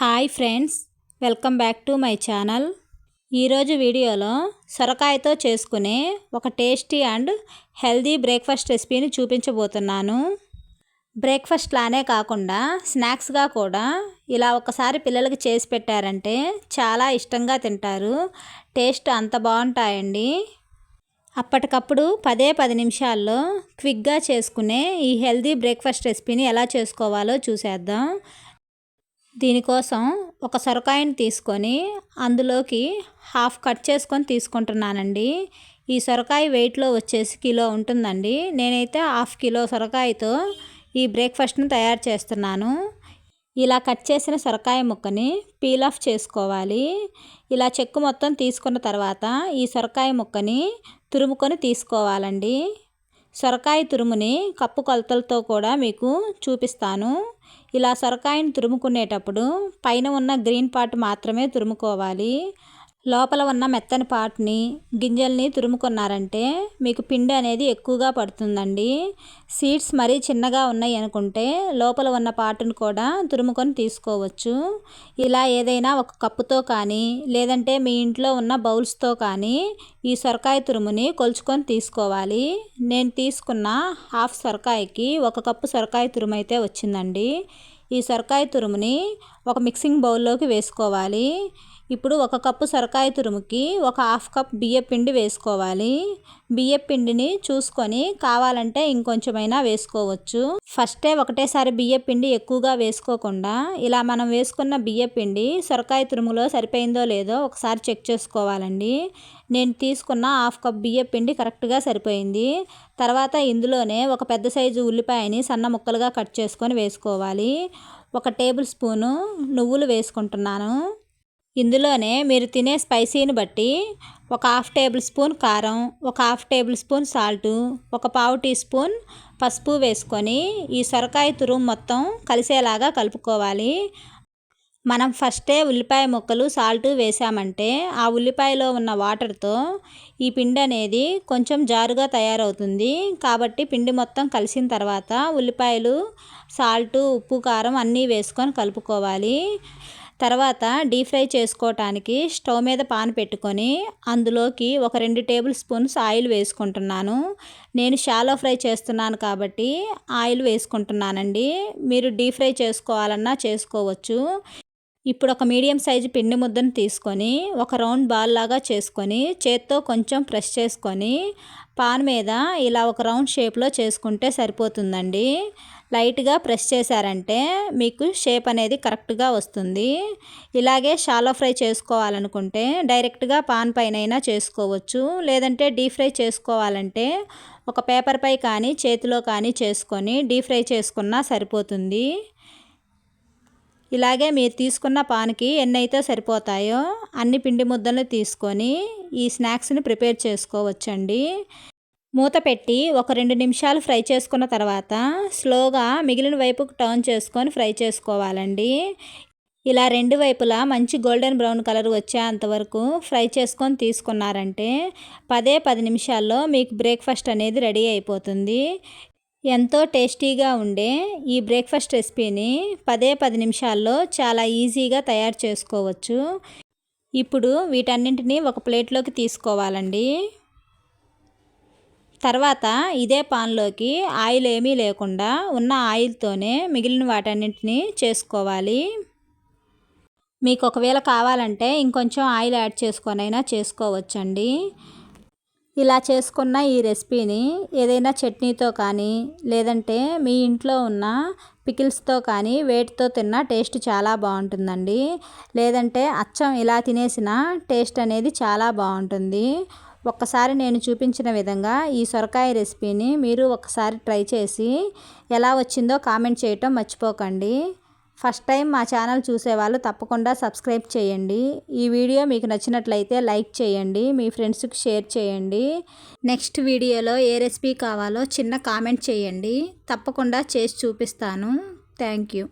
Hi friends welcome back to my channel. ఈరోజు వీడియోలో సొరకాయతో చేసుకునే ఒక టేస్టీ అండ్ హెల్దీ బ్రేక్ఫాస్ట్ రెసిపీని చూపించబోతున్నాను. బ్రేక్ఫాస్ట్ లానే కాకుండా స్నాక్స్గా కూడా ఇలా ఒకసారి పిల్లలకి చేసి పెట్టారంటే చాలా ఇష్టంగా తింటారు. టేస్ట్ అంత బాగుంటాయండి. అప్పటికప్పుడు పదే పది నిమిషాల్లో క్విక్గా చేసుకునే ఈ హెల్దీ బ్రేక్ఫాస్ట్ రెసిపీని ఎలా చేసుకోవాలో చూసేద్దాం. దీనికోసం ఒక సొరకాయని తీసుకొని అందులోకి హాఫ్ కట్ చేసుకొని తీసుకుంటున్నానండి. ఈ సొరకాయ వెయిట్లో వచ్చేసి కిలో ఉంటుందండి. నేనైతే హాఫ్ కిలో సొరకాయతో ఈ బ్రేక్ఫాస్ట్ని తయారు చేస్తున్నాను. ఇలా కట్ చేసిన సొరకాయ ముక్కని పీల్ ఆఫ్ చేసుకోవాలి. ఇలా చెక్కు మొత్తం తీసుకున్న తర్వాత ఈ సొరకాయ ముక్కని తురుముకొని తీసుకోవాలండి. సొరకాయ తురుముని కప్పు కొలతలతో కూడా మీకు చూపిస్తాను. ఇలా సొరకాయని తురుముకునేటప్పుడు పైన ఉన్న గ్రీన్ పార్ట్ మాత్రమే తురుముకోవాలి. లోపల ఉన్న మెత్తని పాటుని గింజల్ని తురుముకున్నారంటే మీకు పిండి అనేది ఎక్కువగా పడుతుందండి. సీడ్స్ మరీ చిన్నగా ఉన్నాయి అనుకుంటే లోపల ఉన్న పాటును కూడా తురుముకొని తీసుకోవచ్చు. ఇలా ఏదైనా ఒక కప్పుతో కానీ లేదంటే మీ ఇంట్లో ఉన్న బౌల్స్తో కానీ ఈ సొరకాయ తురుముని కొలుచుకొని తీసుకోవాలి. నేను తీసుకున్న హాఫ్ సొరకాయకి ఒక కప్పు సొరకాయ తురుము అయితే వచ్చిందండి. ఈ సొరకాయ తురుముని ఒక మిక్సింగ్ బౌల్లోకి వేసుకోవాలి. ఇప్పుడు ఒక కప్పు సొరకాయ తురుముకి ఒక హాఫ్ కప్ బియ్య పిండి వేసుకోవాలి. బియ్య పిండిని చూసుకొని కావాలంటే ఇంకొంచెమైనా వేసుకోవచ్చు. ఫస్టే ఒకటేసారి బియ్య పిండి ఎక్కువగా వేసుకోకుండా ఇలా మనం వేసుకున్న బియ్య పిండి సొరకాయ తురుములో సరిపోయిందో లేదో ఒకసారి చెక్ చేసుకోవాలండి. నేను తీసుకున్న హాఫ్ కప్ బియ్య పిండి కరెక్ట్గా సరిపోయింది. తర్వాత ఇందులోనే ఒక పెద్ద సైజు ఉల్లిపాయని సన్న ముక్కలుగా కట్ చేసుకొని వేసుకోవాలి. ఒక టేబుల్ స్పూను నువ్వులు వేసుకుంటున్నాను. ఇందులోనే మీరు తినే స్పైసీని బట్టి ఒక హాఫ్ టేబుల్ స్పూన్ కారం ఒక హాఫ్ టేబుల్ స్పూన్ సాల్టు ఒక పావు టీ స్పూన్ పసుపు వేసుకొని ఈ సొరకాయ తురుము మొత్తం కలిసేలాగా కలుపుకోవాలి. మనం ఫస్టే ఉల్లిపాయ ముక్కలు సాల్ట్ వేసామంటే ఆ ఉల్లిపాయలో ఉన్న వాటర్తో ఈ పిండి అనేది కొంచెం జారుగా తయారవుతుంది. కాబట్టి పిండి మొత్తం కలిసిన తర్వాత ఉల్లిపాయలు సాల్టు ఉప్పు కారం అన్నీ వేసుకొని కలుపుకోవాలి. తర్వాత డీప్ ఫ్రై చేసుకోవటానికి స్టవ్ మీద పాన్ పెట్టుకొని అందులోకి ఒక రెండు టేబుల్ స్పూన్స్ ఆయిల్ వేసుకుంటున్నాను. నేను షాలో ఫ్రై చేస్తున్నాను కాబట్టి ఆయిల్ వేసుకుంటున్నానండి. మీరు డీప్ ఫ్రై చేసుకోవాలన్నా చేసుకోవచ్చు. ఇప్పుడు ఒక మీడియం సైజు పిండి ముద్దను తీసుకొని ఒక రౌండ్ బాల్ లాగా చేసుకొని చేత్తో కొంచెం ప్రెస్ చేసుకొని పాన్ మీద ఇలా ఒక రౌండ్ షేప్లో చేసుకుంటే సరిపోతుందండి. లైట్గా ప్రెస్ చేశారంటే మీకు షేప్ అనేది కరెక్ట్గా వస్తుంది. ఇలాగే షాలో ఫ్రై చేసుకోవాలనుకుంటే డైరెక్ట్గా పాన్ పైన చేసుకోవచ్చు. లేదంటే డీప్ ఫ్రై చేసుకోవాలంటే ఒక పేపర్పై కానీ చేతిలో కానీ చేసుకొని డీప్ ఫ్రై చేసుకున్నా సరిపోతుంది. ఇలాగే మీరు తీసుకున్న పాన్కి ఎన్నైతే సరిపోతాయో అన్ని పిండి ముద్దలు తీసుకొని ఈ స్నాక్స్ని ప్రిపేర్ చేసుకోవచ్చండి. మూత పెట్టి ఒక రెండు నిమిషాలు ఫ్రై చేసుకున్న తర్వాత స్లోగా మిగిలిన వైపుకు టర్న్ చేసుకొని ఫ్రై చేసుకోవాలండి. ఇలా రెండు వైపులా మంచి గోల్డెన్ బ్రౌన్ కలర్ వచ్చేంతవరకు ఫ్రై చేసుకొని తీసుకున్నారంటే పదే పది నిమిషాల్లో మీకు బ్రేక్ఫాస్ట్ అనేది రెడీ అయిపోతుంది. ఎంతో టేస్టీగా ఉండే ఈ బ్రేక్ఫాస్ట్ రెసిపీని పదే పది నిమిషాల్లో చాలా ఈజీగా తయారు చేసుకోవచ్చు. ఇప్పుడు వీటన్నింటినీ ఒక ప్లేట్లోకి తీసుకోవాలండి. తర్వాత ఇదే పాన్లోకి ఆయిల్ ఏమీ లేకుండా ఉన్న ఆయిల్తోనే మిగిలిన వాటన్నింటినీ చేసుకోవాలి. మీకు ఒకవేళ కావాలంటే ఇంకొంచెం ఆయిల్ యాడ్ చేసుకొనైనా చేసుకోవచ్చండి. ఇలా చేసుకున్న ఈ రెసిపీని ఏదైనా చట్నీతో కానీ లేదంటే మీ ఇంట్లో ఉన్న పికిల్స్తో కానీ వేటితో తిన్నా టేస్ట్ చాలా బాగుంటుందండి. లేదంటే అచ్చం ఇలా తినేసిన టేస్ట్ అనేది చాలా బాగుంటుంది. ఒక్కసారి నేను చూపించిన విధంగా ఈ సొరకాయ రెసిపీని మీరు ఒకసారి ట్రై చేసి ఎలా వచ్చిందో కామెంట్ చేయటం మర్చిపోకండి. ఫస్ట్ టైం మా ఛానల్ చూసేవాళ్ళు తప్పకుండా సబ్స్క్రైబ్ చేయండి. ఈ వీడియో మీకు నచ్చినట్లయితే లైక్ చేయండి మీ ఫ్రెండ్స్కి షేర్ చేయండి. నెక్స్ట్ వీడియోలో ఏ రెసిపీ కావాలో చిన్న కామెంట్ చేయండి. తప్పకుండా చేసి చూపిస్తాను. Thank you.